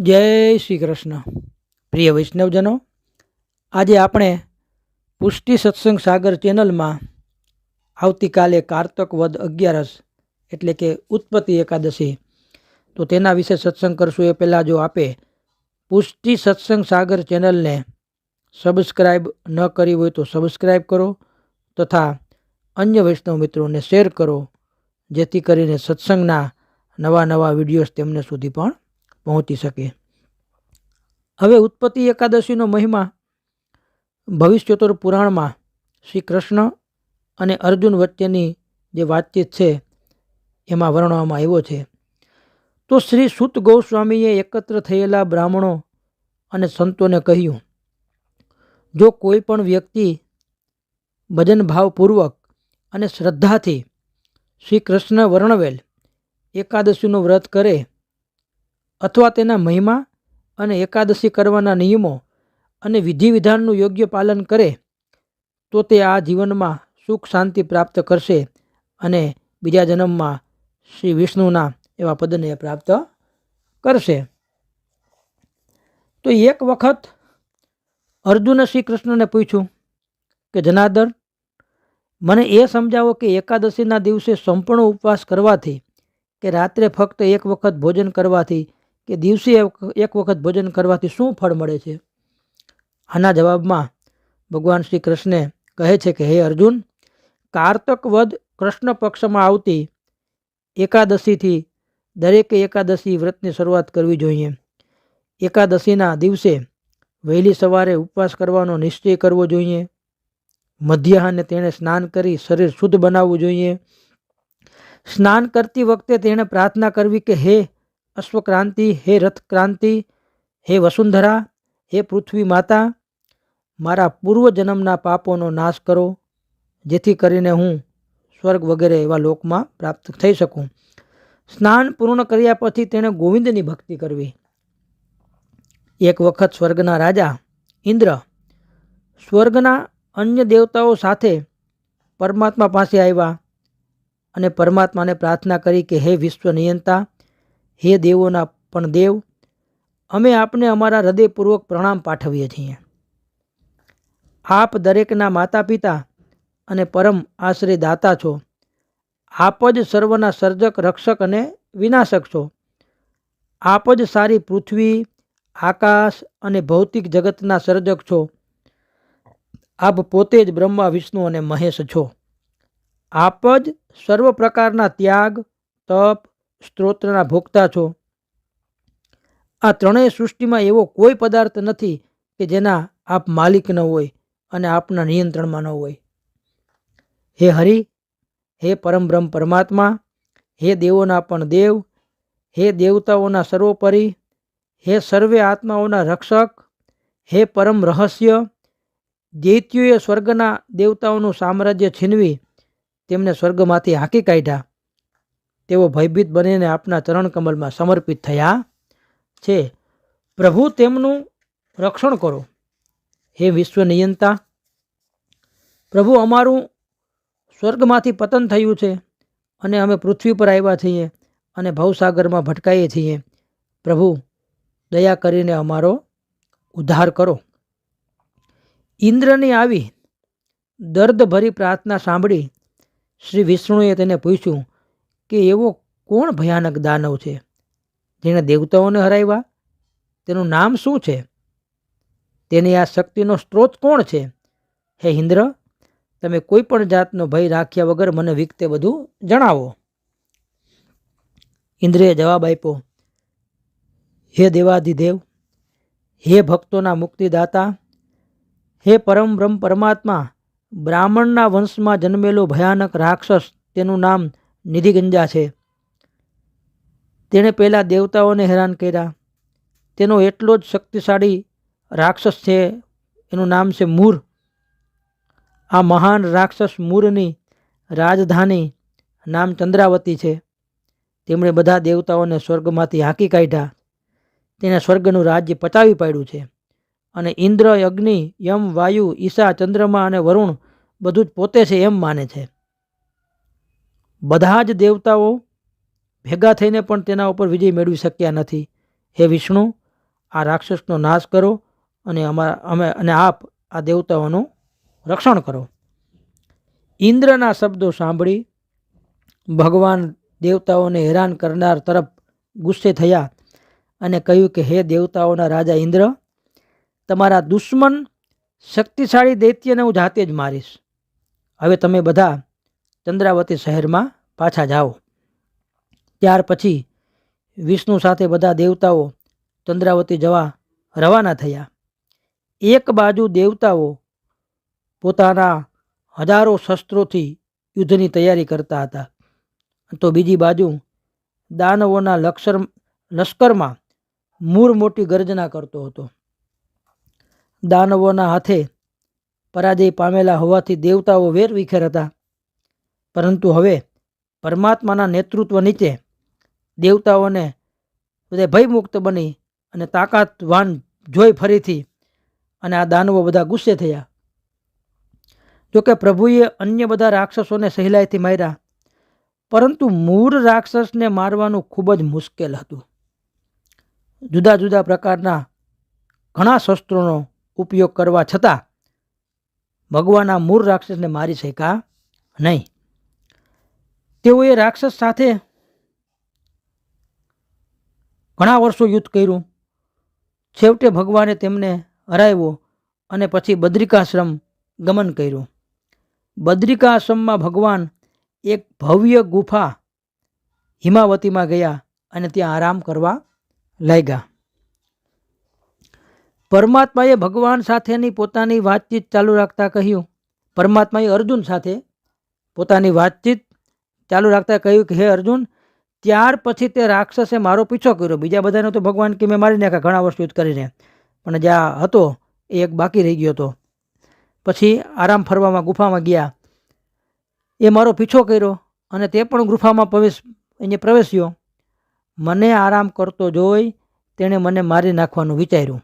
જય શ્રી કૃષ્ણ. પ્રિય વૈષ્ણવજનો, આજે આપણે પુષ્ટિ સત્સંગ સાગર ચેનલમાં આવતીકાલે કારતક વદ અગિયારસ એટલે કે ઉત્પત્તિ એકાદશી. તો તેના વિશે સત્સંગ કરશું. એ પહેલાં જો આપે પુષ્ટિ સત્સંગ સાગર ચેનલને સબસ્ક્રાઈબ ન કરી હોય તો સબસ્ક્રાઈબ કરો તથા અન્ય વૈષ્ણવ મિત્રોને શેર કરો, જેથી કરીને સત્સંગના નવા નવા વિડીયોઝ તેમને સુધી પણ પહોંચી શકે. હવે ઉત્પત્તિ એકાદશીનો મહિમા ભવિષ્યોત્તર પુરાણમાં શ્રી કૃષ્ણ અને અર્જુન વચ્ચેની જે વાતચીત છે, એમાં વર્ણવવામાં આવ્યો છે. તો શ્રી સુત ગોસ્વામીએ એકત્ર થયેલા બ્રાહ્મણો અને સંતોને કહ્યું, જો કોઈ પણ વ્યક્તિ ભજન ભાવપૂર્વક અને શ્રદ્ધાથી શ્રી કૃષ્ણ વર્ણવેલ એકાદશીનું વ્રત કરે અથવા તેના મહિમા અને એકાદશી કરવાના નિયમો અને વિધિ વિધાનનું યોગ્ય પાલન કરે, તો તે આ જીવનમાં સુખ શાંતિ પ્રાપ્ત કરશે અને બીજા જન્મમાં શ્રી વિષ્ણુના એવા પદને પ્રાપ્ત કરશે. તો એક વખત અર્જુને શ્રી કૃષ્ણને પૂછ્યું કે, જનાર્દન, મને એ સમજાવો કે એકાદશીના દિવસે સંપૂર્ણ ઉપવાસ કરવાથી કે રાત્રે ફક્ત એક વખત ભોજન કરવાથી કે દિવસે એક વખત ભોજન કરવાથી શું ફળ મળે છે? આના જવાબમાં ભગવાન શ્રી કૃષ્ણે કહે છે કે, હે અર્જુન, કારતક વદ કૃષ્ણ પક્ષમાં આવતી એકાદશીથી દરેકે એકાદશી વ્રતની શરૂઆત કરવી જોઈએ. એકાદશીના દિવસે વહેલી સવારે ઉપવાસ કરવાનો નિશ્ચય કરવો જોઈએ. મધ્યાહને તેણે સ્નાન કરી શરીર શુદ્ધ બનાવવું જોઈએ. સ્નાન કરતી વખતે તેણે પ્રાર્થના કરવી કે, હે અશ્વક્રાંતિ, હે રથક્રાંતિ, હે વસુંધરા, હે પૃથ્વી માતા, મારા પૂર્વજન્મના પાપોનો નાશ કરો, જેથી કરીને હું સ્વર્ગ વગેરે એવા લોકમાં પ્રાપ્ત થઈ શકું. સ્નાન પૂર્ણ કર્યા પછી તેણે ગોવિંદની ભક્તિ કરવી. એક વખત સ્વર્ગના રાજા ઇન્દ્ર સ્વર્ગના અન્ય દેવતાઓ સાથે પરમાત્મા પાસે આવ્યા અને પરમાત્માને પ્રાર્થના કરી કે, હે વિશ્વ નિયંતા હે દેવોના પણ દેવ, અમે આપને અમારા હૃદયપૂર્વક પ્રણામ પાઠવીએ છીએ. આપ દરેકના માતા પિતા અને પરમ આશ્રય દાતા છો. આપ જ સર્વના સર્જક, રક્ષક અને વિનાશક છો. આપ જ સારી પૃથ્વી, આકાશ અને ભૌતિક જગતના સર્જક છો. આપ પોતે જ બ્રહ્મા, વિષ્ણુ અને મહેશ છો. આપ જ સર્વ પ્રકારના ત્યાગ, તપ સ્ત્રોત્રના ભોગતા છો. આ ત્રણેય સૃષ્ટિમાં એવો કોઈ પદાર્થ નથી કે જેના આપ માલિક ન હોય અને આપના નિયંત્રણમાં ન હોય. હે હરિ, હે પરમ બ્રહ્મ પરમાત્મા, હે દેવોના પણ દેવ, હે દેવતાઓના સર્વોપરી, હે સર્વે આત્માઓના રક્ષક, હે પરમ રહસ્ય, દૈત્યોએ સ્વર્ગના દેવતાઓનું સામ્રાજ્ય છીનવી, તેમને સ્વર્ગમાંથી હાંકી કાઢ્યા. તેઓ ભયભીત બનીને આપના ચરણ કમલમાં સમર્પિત થયા છે. પ્રભુ, તેમનું રક્ષણ કરો. હે વિશ્વ નિયંતા પ્રભુ, અમારું સ્વર્ગમાંથી પતન થયું છે અને અમે પૃથ્વી પર આવ્યા છીએ અને ભવસાગરમાં ભટકાઈએ છીએ. પ્રભુ, દયા કરીને અમારો ઉદ્ધાર કરો. ઇન્દ્રની આવી દર્દભરી પ્રાર્થના સાંભળી શ્રી વિષ્ણુએ તેને પૂછ્યું કે એવો કોણ ભયાનક દાનવ છે? જેણે દેવતાઓને હરાવ્યા? તેનું નામ શું છે? તેની આ શક્તિનો સ્ત્રોત કોણ છે? હે ઇન્દ્ર, તમે કોઈ પણ જાતનો ભય રાખ્યા વગર મને વિગતે બધું જણાવો. ઇન્દ્રએ જવાબ આપ્યો, હે દેવાધિદેવ હે ભક્તોના મુક્તિદાતા, હે પરમ બ્રહ્મ પરમાત્મા, બ્રાહ્મણના વંશમાં જન્મેલો ભયાનક રાક્ષસ, તેનું નામ નિધિગંજા છે. તેણે પહેલાં દેવતાઓને હેરાન કર્યા. તેનો એટલો જ શક્તિશાળી રાક્ષસ છે, એનું નામ છે મૂર. આ મહાન રાક્ષસ મૂરની રાજધાની નામ ચંદ્રાવતી છે. તેમણે બધા દેવતાઓને સ્વર્ગમાંથી હાંકી કાઢ્યા. તેણે સ્વર્ગનું રાજ્ય પચાવી પાડ્યું છે અને ઇન્દ્ર, અગ્નિ, યમ, વાયુ, ઈશા, ચંદ્રમા અને વરુણ બધું જ પોતે છે એમ માને છે. બધા જ દેવતાઓ ભેગા થઈને પણ તેના ઉપર વિજય મેળવી શક્યા નથી. હે વિષ્ણુ, આ રાક્ષસનો નાશ કરો અને અમારા અમે, અને આપ આ દેવતાઓનું રક્ષણ કરો. ઇન્દ્રના શબ્દો સાંભળી ભગવાન દેવતાઓને હેરાન કરનાર તરફ ગુસ્સે થયા અને કહ્યું કે, હે દેવતાઓના રાજા ઇન્દ્ર, તમારા દુશ્મન શક્તિશાળી દૈત્યને હું જાતે જ મારીશ. હવે તમે બધા ચંદ્રાવતી શહેરમાં પાછા જાઓ. ત્યાર પછી વિષ્ણુ સાથે બધા દેવતાઓ ચંદ્રાવતી જવા રવાના થયા. એક બાજુ દેવતાઓ પોતાના હજારો શસ્ત્રોથી યુદ્ધની તૈયારી કરતા હતા તો બીજી બાજુ દાનવોના લક્ષર, લશ્કરમાં મૂર મોટી ગર્જના કરતો હતો. દાનવોના હાથે પરાજય પામેલા હોવાથી દેવતાઓ વેરવિખેર હતા. પરંતુ હવે પરમાત્માના નેતૃત્વ નીચે દેવતાઓને બધા ભયમુક્ત બની અને તાકાતવાન જોઈ ફરીથી અને આ દાનવો બધા ગુસ્સે થયા. જોકે પ્રભુએ અન્ય બધા રાક્ષસોને સહેલાઈથી માર્યા, પરંતુ મૂળ રાક્ષસને મારવાનું ખૂબ જ મુશ્કેલ હતું. જુદા જુદા પ્રકારના ઘણા શસ્ત્રોનો ઉપયોગ કરવા છતાં ભગવાન આ મૂળ રાક્ષસને મારી શક્યા નહીં. તેઓએ રાક્ષસ સાથે ઘણા વર્ષો યુદ્ધ કર્યું. છેવટે ભગવાને તેમને હરાવ્યો અને પછી બદ્રિકાશ્રમ ગમન કર્યું. બદ્રિકાશ્રમમાં ભગવાન એક ભવ્ય ગુફા હિમાવતીમાં ગયા અને ત્યાં આરામ કરવા લાગ્યા. પરમાત્માએ ભગવાન સાથેની પોતાની વાતચીત ચાલુ રાખતા કહ્યું. પરમાત્માએ અર્જુન સાથે પોતાની વાતચીત ચાલુ રાખતા કહ્યું કે, હે અર્જુન, ત્યાર પછી તે રાક્ષસે મારો પીછો કર્યો. બીજા બધાને તો ભગવાન કે મેં મારી નાખ્યા ઘણા વર્ષ યુદ્ધ કરીને. પણ જ્યાં હતો, એ એક બાકી રહી ગયો હતો. પછી આરામ ફરવામાં, ગુફામાં ગયા. એ મારો પીછો કર્યો અને તે પણ ગુફામાં પ્રવેશ, એને પ્રવેશ્યો. મને આરામ કરતો જોઈ તેણે મને મારી નાખવાનું વિચાર્યું.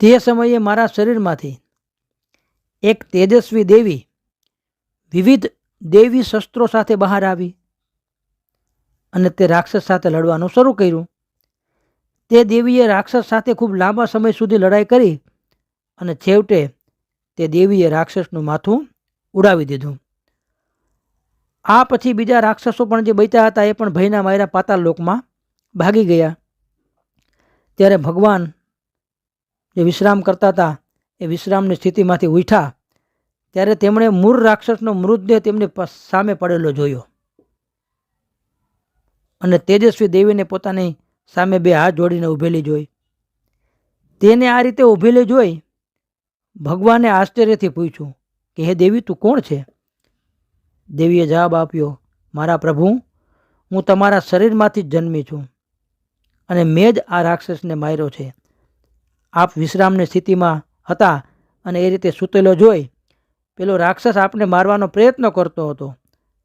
તે સમયે મારા શરીરમાંથી એક તેજસ્વી દેવી વિવિધ દેવી શસ્ત્રો સાથે બહાર આવી અને તે રાક્ષસ સાથે લડવાનું શરૂ કર્યું. તે દેવીએ રાક્ષસ સાથે ખૂબ લાંબા સમય સુધી લડાઈ કરી અને છેવટે તે દેવીએ રાક્ષસનું માથું ઉડાવી દીધું. આ પછી બીજા રાક્ષસો પણ જે બૈતા હતા એ પણ ભયના માયરા પાતાળ લોકમાં ભાગી ગયા. ત્યારે ભગવાન જે વિશ્રામ કરતા હતા એ વિશ્રામની સ્થિતિમાંથી ઉઠ્યા ત્યારે તેમણે મૂળ રાક્ષસનો મૃતદેહ તેમની સામે પડેલો જોયો. અને તેજસ્વી દેવીને પોતાની સામે બે હાથ જોડીને ઊભેલી જોઈ. તેને આ રીતે ઊભેલી જોઈ ભગવાને આશ્ચર્યથી પૂછ્યું કે, હે દેવી, તું કોણ છે? દેવીએ જવાબ આપ્યો, મારા પ્રભુ, હું તમારા શરીરમાંથી જ જન્મી છું અને મેં જ આ રાક્ષસને માર્યો છે. આપ વિશ્રામની સ્થિતિમાં હતા અને એ રીતે સૂતેલો જોઈ પેલો રાક્ષસ આપને મારવાનો પ્રયત્ન કરતો હતો.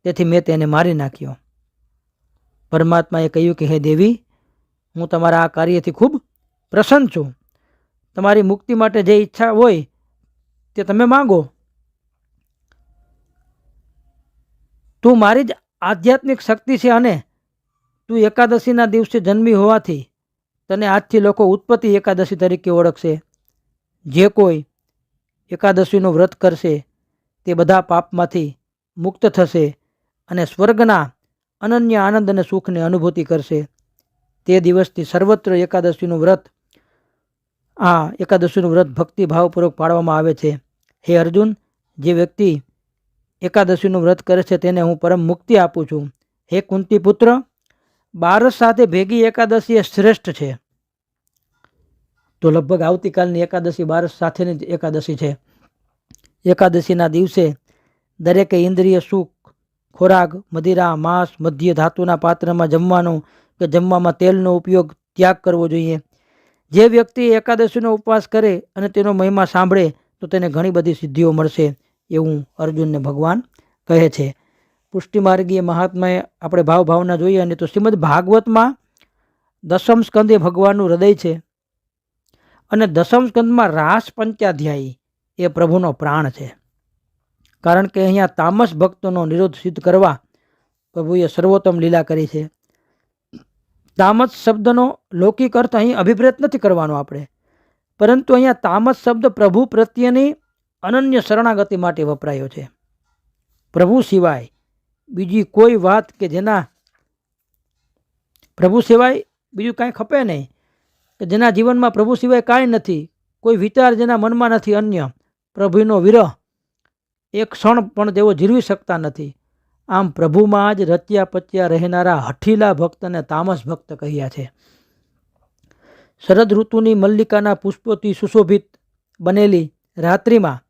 તેથી મેં તેને મારી નાખ્યો. પરમાત્માએ કહ્યું કે, હે દેવી, હું તમારા આ કાર્યથી ખૂબ પ્રસન્ન છું. તમારી મુક્તિ માટે જે ઈચ્છા હોય તે તમે માંગો. તું મારી જ આધ્યાત્મિક શક્તિ છે અને તું એકાદશીના દિવસે જન્મી હોવાથી તને આજથી લોકો ઉત્પત્તિ એકાદશી તરીકે ઓળખશે. જે કોઈ એકાદશીનું વ્રત કરશે તે બધા પાપમાંથી મુક્ત થશે અને સ્વર્ગના અનન્ય આનંદ અને સુખની અનુભૂતિ કરશે. તે દિવસથી સર્વત્ર એકાદશીનું વ્રત, આ એકાદશીનું વ્રત ભક્તિભાવપૂર્વક પાળવામાં આવે છે. હે અર્જુન, જે વ્યક્તિ એકાદશીનું વ્રત કરે છે તેને હું પરમ મુક્તિ આપું છું. હે કુંતી પુત્ર બારસ સાથે ભેગી એકાદશી એ શ્રેષ્ઠ છે. તો લગભગ આવતીકાલની એકાદશી બારસ સાથેની જ એકાદશી છે. એકાદશીના દિવસે દરેકે ઇન્દ્રિય, સુખ, ખોરાક, મદિરા, માંસ, મધ્ય ધાતુના પાત્રમાં જમવાનું કે જમવામાં તેલનો ઉપયોગ ત્યાગ કરવો જોઈએ. જે વ્યક્તિ એકાદશીનો ઉપવાસ કરે અને તેનો મહિમા સાંભળે, તો તેને ઘણી બધી સિદ્ધિઓ મળશે એવું અર્જુનને ભગવાન કહે છે. પુષ્ટિમાર્ગીય મહાત્માએ આપણે ભાવ ભાવના જોઈએ અને તો શ્રીમદ ભાગવતમાં દસમ સ્કંદ ભગવાનનું હૃદય છે અને દસમ સ્કંદમાં રાસ પંચાધ્યાયી. એ પ્રભુનો પ્રાણ છે. કારણ કે અહીંયા તામસ ભક્તોનો નિરોધ સિદ્ધ કરવા પ્રભુએ સર્વોત્તમ લીલા કરી છે. તામસ શબ્દનો લૌકિક અર્થ અહીં અભિપ્રેત નથી કરવાનો આપણે. પરંતુ અહીંયા તામસ શબ્દ પ્રભુ પ્રત્યેની અનન્ય શરણાગતિ માટે વપરાયો છે. પ્રભુ સિવાય બીજી કોઈ વાત કે જેના પ્રભુ સિવાય બીજું કાંઈ ખપે નહીં. કે જેના જીવનમાં પ્રભુ સિવાય કાંઈ નથી. કોઈ વિચાર જેના મનમાં નથી અન્ય. પ્રભુનો વિરહ એક ક્ષણ પણ તેઓ જીરવી શકતા નથી. આમ પ્રભુમાં જ રચ્યા પચ્યા રહેનારા હઠીલા ભક્તને તામસ ભક્ત કહ્યા છે. શરદ ઋતુની મલ્લિકાના પુષ્પોથી સુશોભિત બનેલી રાત્રિમાં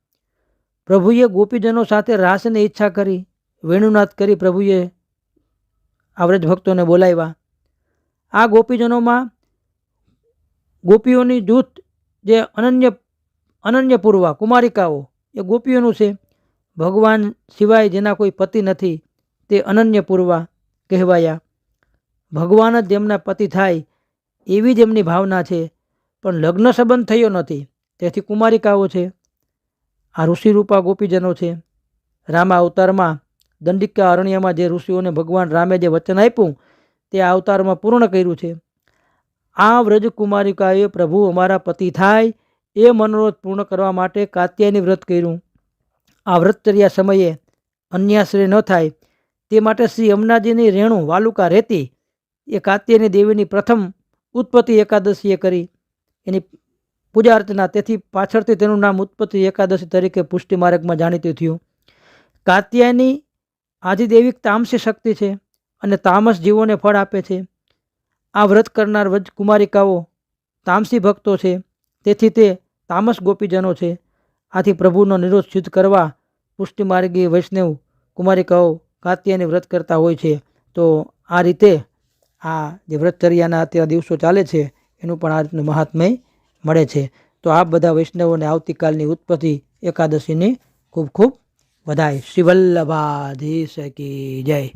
પ્રભુએ ગોપીજનો સાથે રાસની ઈચ્છા કરી, વેણુનાથ કરી પ્રભુએ આવરજ ભક્તોને બોલાવ્યા. આ ગોપીજનોમાં ગોપીઓની જૂથ જે અનન્ય અનન્ય પૂર્વા કુમારિકાઓ. એ ગોપીઓનું છે. ભગવાન સિવાય જેના કોઈ પતિ નથી, તે અનન્ય પૂર્વા કહેવાયા. ભગવાન જ જેમના પતિ થાય એવી જ એમની ભાવના છે, પણ લગ્ન સંબંધ થયો નથી. તેથી કુમારિકાઓ છે. આ ઋષિરૂપા ગોપીજનો છે. રામા અવતારમાં દંડિકા અરણ્યમાં જે ઋષિઓને ભગવાન રામે જે વચન આપ્યું, તે આ અવતારમાં પૂર્ણ કર્યું છે. આ વ્રજ કુમારિકાએ પ્રભુ અમારા પતિ થાય એ મનોરથ પૂર્ણ કરવા માટે કાત્યાયની વ્રત કર્યું. આ વ્રતચર્યા સમયે અન્યાશ્રય ન થાય. તે માટે શ્રી અમનાજીની રેણુ વાલુકા રહેતી એ કાત્યાયની દેવીની પ્રથમ ઉત્પત્તિ એકાદશીએ કરી. એની પૂજા અર્ચના તેથી પાછળથી તેનું નામ ઉત્પત્તિ એકાદશી તરીકે પુષ્ટિ માર્ગમાં જાણીતું થયું. કાત્યાયની આદિદેવિક તામસી શક્તિ છે અને તામસ જીવોને ફળ આપે છે. આ વ્રત કરનાર વજ કુમારિકાઓ તામસી ભક્તો છે. તેથી તે તામસ ગોપીજનો છે. આથી પ્રભુનો નિરોધ સિદ્ધ કરવા પુષ્ટિમાર્ગી વૈષ્ણવ કુમારિકાઓ કાત્યાયની વ્રત કરતા હોય છે. તો આ રીતે આ જે વ્રતચર્યાના અત્યારે દિવસો ચાલે છે, એનું પણ આ રીતનું મહાત્મય મળે છે. તો આ બધા વૈષ્ણવોને આવતીકાલની ઉત્પત્તિ એકાદશીની ખૂબ ખૂબ વધાય શ્રી વલ્લભાધીશ કી જય.